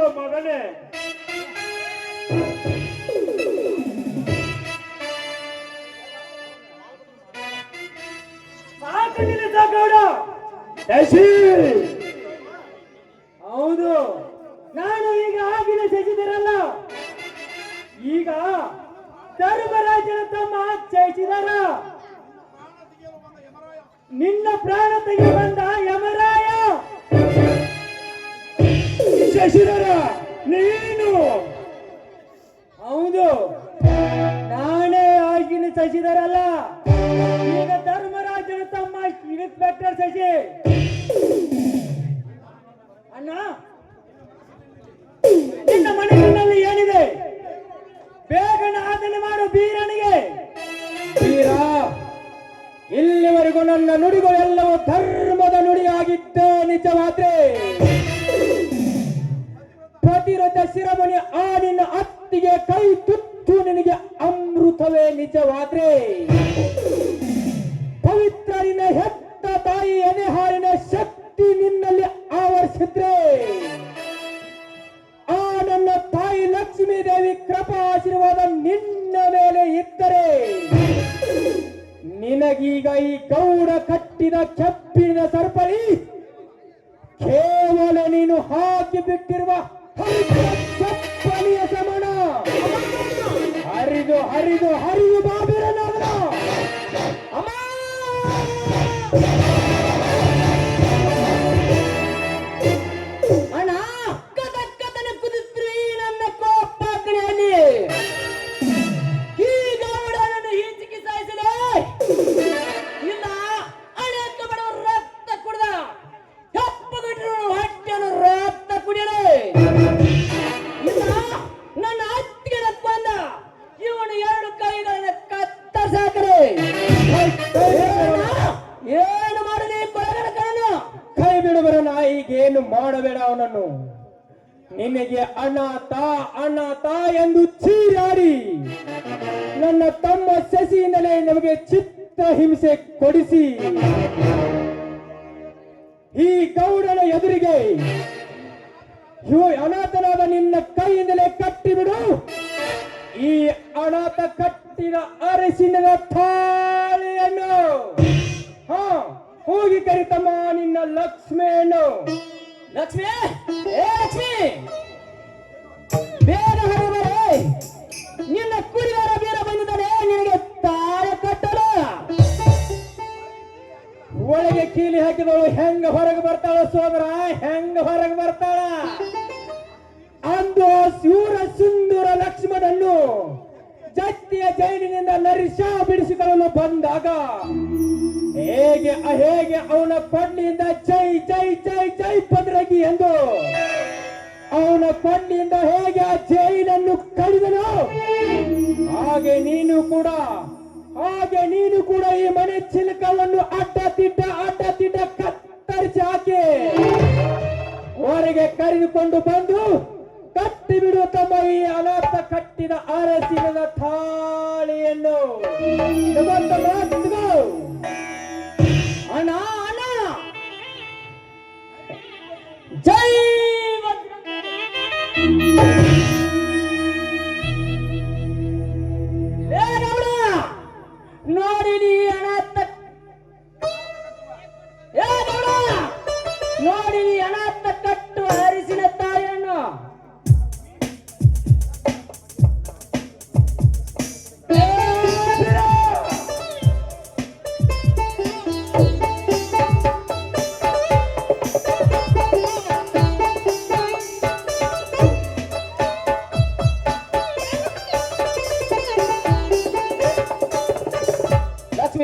ಎಂಬ ಮಗನೇ. ಗೌಡ ಹೌದು. ನಾನು ಈಗ ಆಗಿನ ಶಶಿಧರಲ್ಲ. ಈಗ ಧರ್ಮರಾಜನ ತಮ್ಮ ಚೈತಿದಾರ ನಿನ್ನ ಪ್ರಾಣ ತೆಗೆ ಬಂದ ಯಮರಾಯ ಶಶಿಧರ, ನೀನು? ಹೌದು. ನಾನೇ ಆಗಿನ ಶಶಿಧರಲ್ಲ. ಈಗ ಧರ್ಮರಾಜನ ತಮ್ಮ ಇನ್ಸ್ಪೆಕ್ಟರ್ ಶಶಿ. ಅಣ್ಣ, ನಿನ್ನ ಮನಸ್ಸಿನಲ್ಲಿ ಏನಿದೆ? ಬೇಗನ ಆತನೆ ಮಾಡು ಬೀರನಿಗೆ. ವೀರ ಇಲ್ಲಿವರೆಗೂ ನನ್ನ ನುಡಿಗಳೆಲ್ಲವೂ ಧರ್ಮದ ನುಡಿಯಾಗಿದ್ದ ನಿಜವಾದ್ರೆ. ಶಿರಮಣಿ ಆ ನಿನ್ನ ಅತ್ತಿಗೆ ಕೈ ತುತ್ತು ನಿನಗೆ ಅಮೃತವೇ ನಿಜವಾದ್ರೆ. ಪವಿತ್ರ ನಿನ್ನ ಹೆತ್ತ ತಾಯಿ ಎದೆ ಹಾಲಿನ ಶಕ್ತಿ ನಿನ್ನಲ್ಲಿ ಆವರಿಸಿದ್ರೆ. ಆ ನನ್ನ ತಾಯಿ ಲಕ್ಷ್ಮೀ ದೇವಿ ಕೃಪಾ ಆಶೀರ್ವಾದ ನಿನ್ನ ಮೇಲೆ ಇದ್ದರೆ. ನಿನಗೀಗ ಈ ಗೌಡ ಕಟ್ಟಿದ ಕೆಪ್ಪಿನ ಸರ್ಪಳಿ ಕೇವಲ ನೀನು ಹಾಕಿ ಬಿಟ್ಟಿರುವ ಹರಿದ ಸಮಣ ಹರಿದು ಹರಿದು ಹರಿದು ಬಾಬಿರನಾಗಲ ನಿನಗೆ ಅನಾಥ ಅನಾಥ ಎಂದು ಚೀರಾಡಿ, ನನ್ನ ತಮ್ಮ ಸಸಿಯಿಂದಲೇ ನಮಗೆ ಚಿತ್ರ ಹಿಂಸೆ ಕೊಡಿಸಿ, ಈ ಗೌಡನ ಎದುರಿಗೆ ಅನಾಥನಾದ ನಿನ್ನ ಕೈಯಿಂದಲೇ ಕಟ್ಟಿಬಿಡು. ಈ ಅನಾಥ ಕಟ್ಟಿದ ಅರಸಿನ ಥಾಳಿಯನ್ನು ಹೋಗಿ ಕರಿತಮ್ಮ ನಿನ್ನ ಲಕ್ಷ್ಮಿಯನ್ನು. ಲಕ್ಷ್ಮಿ, ಏ ಲಕ್ಷ್ಮಿ ಬೇಗ ಹೊರಬರೆ, ನಿನ್ನ ಕುರಿಗಾರ ಬೇರೆ ಬಂದಿದ್ದಾನೆ ನಿನಗೆ ತಾಳ ಕಟ್ಟಲು. ಒಳಗೆ ಕೀಲಿ ಹಾಕಿದವಳು ಹೆಂಗ ಹೊರಗೆ ಬರ್ತಾಳ ಸೋದರ, ಹೆಂಗ ಹೊರಗೆ ಬರ್ತಾಳ? ಅಂದು ಸೂರ ಸುಂದರ ಲಕ್ಷ್ಮಣನ್ನು ಜತ್ತಿಯ ಜೈಲಿನಿಂದ ನರಿಷ ಬಿಡಿಸಿಕೊಳ್ಳಲು ಬಂದಾಗ ಹೇಗೆ ಹೇಗೆ ಅವನ ಕೊಂಡಿಯಿಂದ ಜೈ ಜೈ ಜೈ ಜೈ ಪದ್ರಗಿ ಎಂದು ಅವನ ಕೊಂಡಿಯಿಂದ ಹೇಗೆ ಆ ಜೈಲನ್ನು ಕಡಿದನು ಹಾಗೆ ನೀನು ಕೂಡ, ಹಾಗೆ ನೀನು ಕೂಡ ಈ ಮನೆ ಚಿಲಕವನ್ನು ಅಡ್ಡ ತಿಡ್ಡ ಅಡ್ಡ ತಿಡ್ಡ ಕತ್ತರಿಸಿ ಹಾಕಿ ಹೊರಗೆ ಕರೆದುಕೊಂಡು ಬಂದು ಕಟ್ಟಿ ಬಿಡು ತಮ್ಮ ಈ ಅನಾಥ ಕಟ್ಟಿದ ಅರಸಿನ ಥಾಳಿಯನ್ನು. ಅಣ ಅಣ ಜೈ ನೋಡಿ ಅನಾಥ.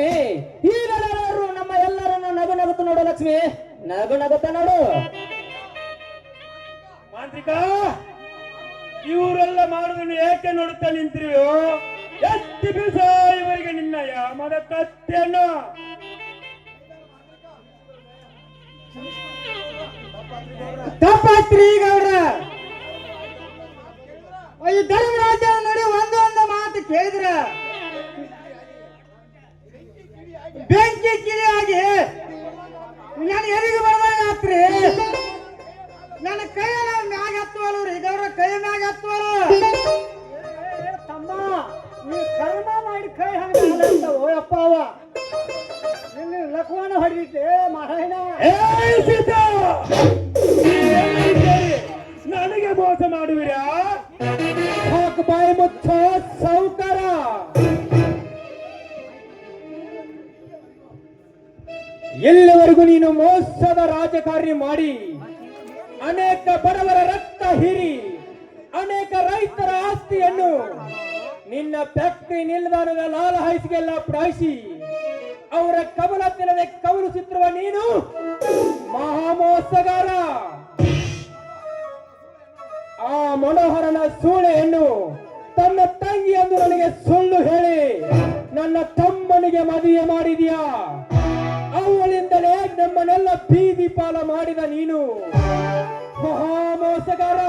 ಲಕ್ಷ್ಮಿ ಈಗಲಾರು ನಮ್ಮ ಎಲ್ಲರನ್ನು ನಗು ನಗುತ್ತ ನೋಡು ಲಕ್ಷ್ಮಿ. ನಗು ನಗುತ್ತ ನೋಡು. ಮಾಂತ್ರಿಕ ಇವರೆಲ್ಲ ಮಾಡುವುದನ್ನು ಏಕೆ ನೋಡುತ್ತಾ ನಿಂತಿರುವೆಯೋ? ಎಷ್ಟು ಬೀಸ ಇವರಿಗೆ ನಿನ್ನ ಯಾಮದ ಕತ್ತೆಯನ್ನು. ತಪ್ಪಾತ್ರಿ ಈಗ ಅವ್ರ ಈ ಧರ್ಮರಾಜ ನೋಡಿ ಒಂದು ಒಂದು ಮಾತು ಕೇಳಿದ್ರ. ಬೆಂಕಿ ಕಿರಿಯಾಗಿ ನಾನು ಎಲ್ಲಿಗೆ ಬರ್ದಾಗ ಆತ್ರಿ? ನನ್ನ ಕೈಯಲ್ಲ ಮ್ಯಾಗ ಹತ್ತುವಲ್ಲ ರೀ. ಗೌರ ಕೈ ಮ್ಯಾಗ ಹತ್ತುವಲ್ಲ ತಮ್ಮ ನೀ ಕರ್ಮ ಮಾಡಿ ಕೈ ಹಂಗ ಓಯಪ್ಪ ಅವ ನಿನ್ನ ಲಕ್ವಾನ ಹೊಡಿತೆ ಮಹಾರಾಯಣ ನನಗೆ ಮೋಸ ಮಾಡುವಿರಾ? ಬಾಯಿ ಮುಚ್ಚ. ಎಲ್ಲಿವರೆಗೂ ನೀನು ಮೋಸದ ರಾಜಕಾರ್ಯ ಮಾಡಿ? ಅನೇಕ ಬಡವರ ರಕ್ತ ಹೀರಿ, ಅನೇಕ ರೈತರ ಆಸ್ತಿಯನ್ನು ನಿನ್ನ ಫ್ಯಾಕ್ಟರಿ ನಿಲ್ದಾಣದ ಲಾಲ ಹೈಸ್ಗೆಲ್ಲ ಪ್ರಾಯಿಸಿ, ಅವರ ಕಮಲ ತಿನ್ನದೆ ಕವಲಿಸುತ್ತಿರುವ ನೀನು ಮಹಾಮೋಸಗಾರ. ಆ ಮನೋಹರನ ಸೂಳೆಯನ್ನು ತನ್ನ ತಂಗಿ ಎಂದು ನನಗೆ ಸುಳ್ಳು ಹೇಳಿ, ನನ್ನ ತಮ್ಮನಿಗೆ ಮದುವೆ ಮಾಡಿದೀಯಾ? ಅವಳಿಂದಲೇ ನಮ್ಮನ್ನೆಲ್ಲ ಬೀದಿ ಪಾಲ ಮಾಡಿದ ನೀನು. ಮಹಾಮೋಸಗಾರ.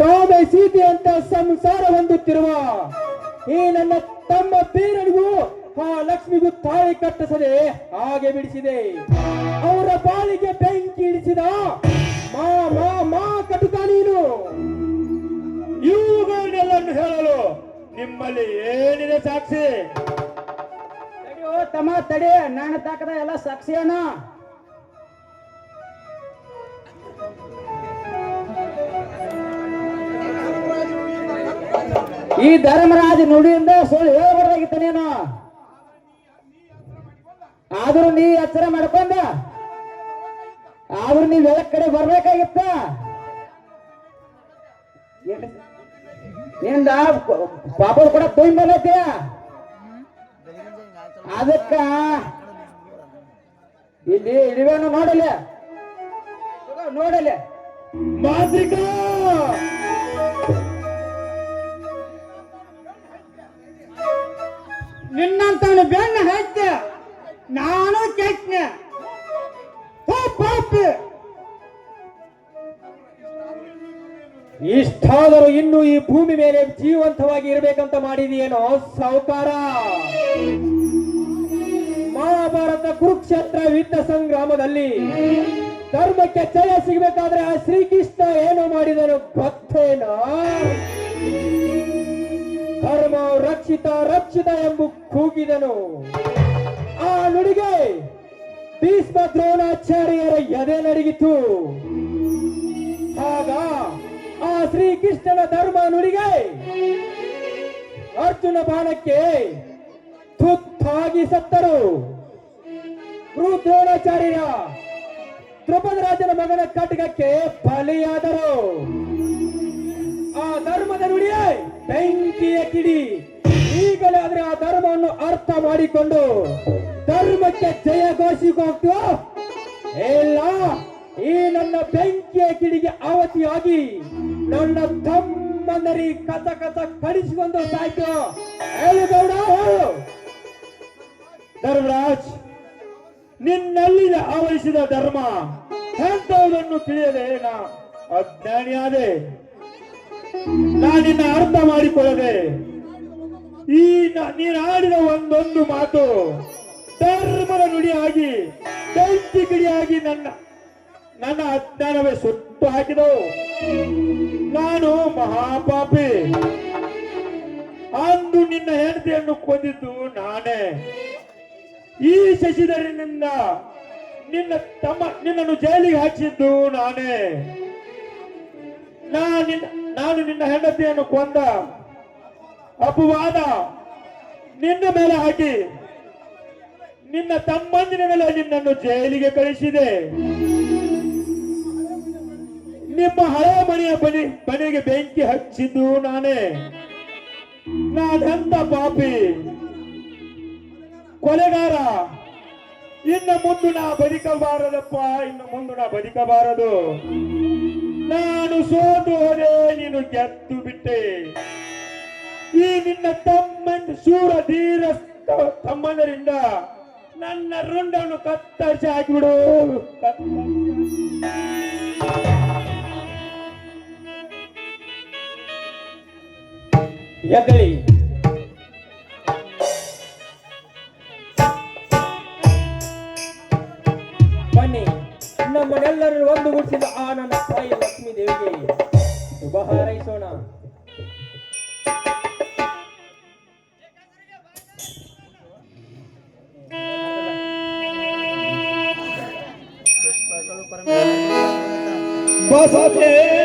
ರಾಮ ಸೀತೆ ಅಂತ ಸಂಸಾರ ಹೊಂದುತ್ತಿರುವ ಈ ನನ್ನ ತಮ್ಮ ಪೇರನಿಗೂ ಆ ಲಕ್ಷ್ಮಿಗೂ ತಾಳಿ ಕಟ್ಟಿಸದೆ ಹಾಗೆ ಬಿಡಿಸಿದೆ. ಅವರ ಬಾಳಿಗೆ ಬೆಂಕಿ ಇಡಿಸಿದ ಮಾ ಮಾ ಮಾ ಕಟುಕ ನೀನು. ಇವುಗಳನ್ನೆಲ್ಲ ಹೇಳಲು ನಿಮ್ಮಲ್ಲಿ ಏನಿದೆ ಸಾಕ್ಷಿ? ತಮ್ಮ ತಡಿ, ನನ್ನ ತಾಕದ ಎಲ್ಲ ಸಾಕ್ಷಿಯನ ಈ ಧರ್ಮರಾಜ ನುಡಿಯಿಂದ ಸುಳ್ಳು ಹೇಳ್ಬಾರ್ದಾಗಿತ್ತ ನೀನು. ಆದ್ರೂ ನೀ ಎಚ್ಚರ ಮಾಡ್ಕೊಂಡ. ಆದ್ರೂ ನೀವ್ ಎಲ್ಲ ಕಡೆ ಬರ್ಬೇಕಾಗಿತ್ತ. ನಿಂದ ಪಾಪ ಕೂಡ ತೊಂದ್ ಬಂದೈತಿಯ ಅದಕ್ಕ ಇಲ್ಲಿ ಇಳಿವೇನು ನೋಡಲ್ಲ. ನೋಡಲಿ ಮಾದ್ರಿಕ ನಿನ್ನಂತವನು ಬೆನ್ನ ಹಚ್ಚ ನಾನು ಕೆಟ್ಟ ಇಷ್ಟಾದರೂ ಇನ್ನು ಈ ಭೂಮಿ ಮೇಲೆ ಜೀವಂತವಾಗಿ ಇರಬೇಕಂತ ಮಾಡಿದೆಯೇನೋ, ಸಾವುಕಾರ? ಮಹಾಭಾರತ ಕುರುಕ್ಷೇತ್ರ ಯುದ್ಧ ಸಂಗ್ರಾಮದಲ್ಲಿ ಧರ್ಮಕ್ಕೆ ಜಯ ಸಿಗಬೇಕಾದ್ರೆ ಆ ಶ್ರೀಕೃಷ್ಣ ಏನು ಮಾಡಿದನು? ಗೊತ್ತೇನೋ ಧರ್ಮ ರಕ್ಷಿತ ರಕ್ಷಿತ ಎಂಬು ಕೂಗಿದನು. ಆ ನುಡಿಗೆ ಭೀಷ್ಮ ದ್ರೋಣಾಚಾರ್ಯರ ಎದೆ ನಡಗಿತು ಆಗ ಆ ಶ್ರೀಕೃಷ್ಣನ ಧರ್ಮ ನುಡಿಗೆ ಅರ್ಜುನ ಬಾಣಕ್ಕೆ ತುತ್ತಾಗಿ ಸತ್ತರು ದ್ರೋಣಾಚಾರ್ಯ ದ್ರಪದ ರಾಜನ ಮಗನ ಕಟಕಕ್ಕೆ ಬಲಿಯಾದರು. ಆ ಧರ್ಮದ ನುಡಿಯೇ ಬೆಂಕಿಯ ಕಿಡಿ. ಈಗಲೇ ಆದ್ರೆ ಆ ಧರ್ಮವನ್ನು ಅರ್ಥ ಮಾಡಿಕೊಂಡು ಧರ್ಮಕ್ಕೆ ಜಯ ಘೋಷಿಕೋಗ್ತು ಇಲ್ಲ. ಈ ನನ್ನ ಬೆಂಕಿಯ ಕಿಡಿಗೆ ಆವತಿಯಾಗಿ ನನ್ನ ತಮ್ಮಂದರಿ ಕಸ ಕಸ ಕಡಿಸಿಕೊಂಡು ಸಾಯ್ತು. ಹೇಳು ಗೌಡ. ಧರ್ಮರಾಜ್ ನಿನ್ನಲ್ಲಿ ಆವರಿಸಿದ ಧರ್ಮ ಎಂತವುದನ್ನು ತಿಳಿಯದೆ ನಾ ಅಜ್ಞಾನಿಯಾದೆ, ನಾ ನಿನ್ನ ಅರ್ಥ ಮಾಡಿಕೊಳ್ಳದೆ, ಈ ನೀನಾಡಿದ ಒಂದೊಂದು ಮಾತು ಧರ್ಮದ ನುಡಿಯಾಗಿ ಬೆಂಕಿ ಗಿಡಿಯಾಗಿ ನನ್ನ ನನ್ನ ಅಜ್ಞಾನವೇ ಸುಟ್ಟು ಹಾಕಿದವು ನಾನು ಮಹಾಪಾಪಿ. ಅಂದು ನಿನ್ನ ಹೆಂಡತಿಯನ್ನು ಕೊಂದಿದ್ದು ನಾನೇ. ಈ ಶಶಿಧರನಿಂದ ನಿನ್ನ ತಮ್ಮ ನಿನ್ನನ್ನು ಜೈಲಿಗೆ ಹಾಕಿದ್ದು ನಾನೇ. ನಾನು ನಿನ್ನ ಹೆಂಡತಿಯನ್ನು ಕೊಂದ ಅಪವಾದ ನಿನ್ನ ಮೇಲೆ ಹಾಕಿ ನಿನ್ನ ತಮ್ಮಂದಿನ ಮೇಲೆ ನಿನ್ನನ್ನು ಜೈಲಿಗೆ ಕಳಿಸಿದೆ. ನಿಮ್ಮ ಹಳೆಯ ಮನೆಯ ಬನಿ ಮನೆಗೆ ಬೆಂಕಿ ಹಚ್ಚಿದ್ದು ನಾನೇ. ನಾನೆಂತ ಪಾಪಿ. ಕೊಲೆಗಾರ. ಇನ್ನು ಮುಂದೆ ನಾ ಬದುಕಬಾರದಪ್ಪ, ಇನ್ನು ಮುಂದೆ ನಾ ಬದುಕಬಾರದು. ನಾನು ಸೋತು ಹೋದೆ, ನೀನು ಗೆದ್ದು ಬಿಟ್ಟೆ. ಈ ನಿನ್ನ ತಮ್ಮನ್ ಶೂರ ಧೀರ ತಮ್ಮನರಿಂದ ನನ್ನ ರುಂಡನ್ನು ಕತ್ತರಿಸಿ ಹಾಕಿಬಿಡು. ಎದ್ದಳಿ ಬನ್ನಿ. ನಮ್ಮನ್ನೆಲ್ಲರೂ ಒಂದುಗೂಡಿಸಿದ ಆ ನನ್ನ ತಾಯಿ ಲಕ್ಷ್ಮೀ ದೇವಿಗೆ ಶುಭ ಹಾರೈಸೋಣ. ಬಸವೇಶ್ವರ